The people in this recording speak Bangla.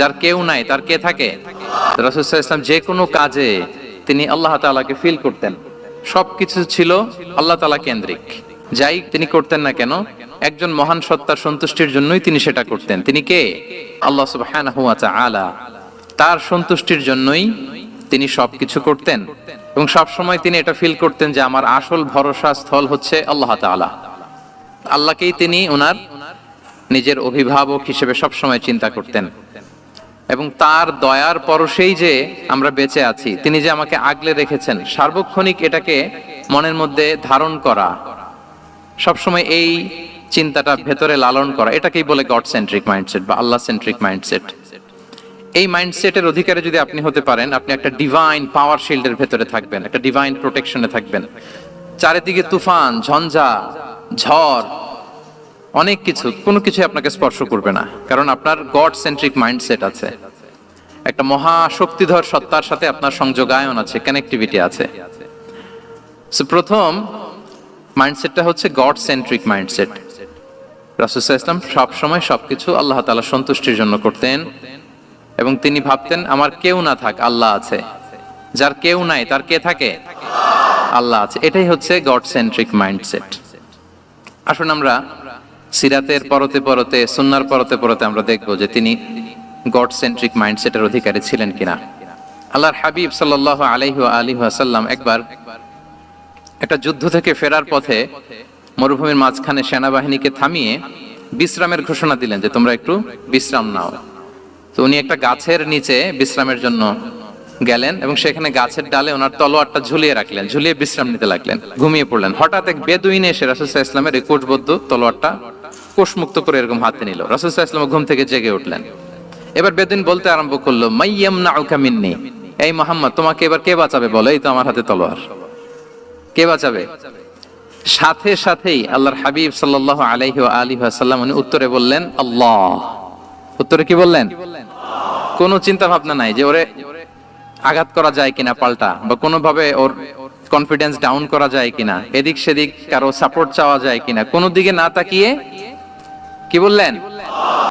যার কেউ নাই, তার কে থাকে? ইসলাম যে কোনো কাজে তিনি আল্লাহ তাআলাকে ফিল করতেন। সবকিছু ছিল আল্লাহ তাআলা কেন্দ্রিক। যাই তিনি করতেন না কেন, একজন মহান সত্তার সন্তুষ্টির জন্যই তিনি সেটা করতেন। তিনি কে? আল্লাহ সুবহানাহু ওয়া তাআলা। তার সন্তুষ্টির জন্যই তিনি সবকিছু করতেন। এবং সব সময় তিনি এটা ফিল করতেন যে আমার আসল ভরসা স্থল হচ্ছে আল্লাহ তাআলা। আল্লাহকেই তিনি ওনার নিজের অভিভাবক হিসেবে সবসময় চিন্তা করতেন। এবং তার দয়ার পরশেই যে আমরা বেঁচে আছি, তিনি যে আমাকে আগলে রেখেছেন, সার্বক্ষণিক এটাকে মনের মধ্যে ধারণ করা, সবসময় এই চিন্তাটা ভেতরে লালন করা, এটাকেই বলে গড সেন্ট্রিক মাইন্ডসেট বা আল্লাহ সেন্ট্রিক মাইন্ডসেট এই মাইন্ডসেটের অধিকারে যদি আপনি হতে পারেন, আপনি একটা ডিভাইন পাওয়ার শিল্ডের ভেতরে থাকবেন, একটা ডিভাইন প্রোটেকশনে থাকবেন। চারিদিকে তুফান, ঝঞ্ঝা, ঝড় অনেক কিছু, কোনো কিছু আপনাকে স্পর্শ করবে না, কারণ আপনার গড সেন্ট্রিক মাইন্ডসেট আছে। একটা মহা শক্তিধর সত্তার সাথে আপনার সংযোগায়ন আছে কানেক্টিভিটি আছে। প্রথম মাইন্ডসেটটা হচ্ছে গড সেন্ট্রিক মাইন্ডসেট রাসুসাহ ইসলাম সবসময় সবকিছু আল্লাহ তালা সন্তুষ্টির জন্য করতেন এবং তিনি ভাবতেন, আমার কেউ না থাক, আল্লাহ আছে। যার কেউ নাই, তার কে থাকে? আল্লাহ আছে। এটাই হচ্ছে গড সেন্ট্রিক মাইন্ডসেট আসুন আমরা সিরাতের পরতে পরতে, সুন্নার পরতে পরতে আমরা দেখব যে তিনি গড সেন্ট্রিক মাইন্ডসেটের অধিকারী ছিলেন কিনা। আল্লাহর হাবিব সাল্লাহ আলাইহি আলী আসাল্লাম একবার একটা যুদ্ধ থেকে ফেরার পথে মরুভূমির মাঝখানে সেনাবাহিনীকে থামিয়ে বিশ্রামের ঘোষণা দিলেন যে তোমরা একটু বিশ্রাম নাও। তো উনি একটা গাছের নিচে বিশ্রামের জন্য গেলেন এবং সেখানে গাছের ডালে ওনার তলোয়ারটা ঝুলিয়ে রাখলেন, ঝুলিয়ে বিশ্রাম নিতে লাগলেন, ঘুমিয়ে পড়লেন। হঠাৎ এক বেদুইনে এসে ইসলামের কোষবদ্ধ তলোয়ারটা কোষমুক্ত করে এরকম হাতে নিল। রাসুসাহ ইসলাম ঘুম থেকে জেগে উঠলেন। এবার বেদুইন বলতে আরম্ভ করল মাইয়াম না মিন্নি। এই মোহাম্মদ, তোমাকে এবার কে বাঁচাবে বলো? এই তো আমার হাতে তলোয়ার। কে বাঁচাবে? সাথে সাথেই আল্লাহর হাবিব সাল্লাহ আলাইহি আলী সাল্লাম উনি উত্তরে বললেন, আল্লাহ। উত্তরে কি বললেন? কোনো চিন্তা ভাবনা নাই যে ওরে আঘাত করা যায় কিনা পাল্টা বা কোনোভাবে ওর কনফিডেন্স ডাউন করা যায় কিনা, এদিক সেদিক কারও সাপোর্ট চাওয়া যায় কিনা। কোনো দিকে না তাকিয়ে কি বললেন?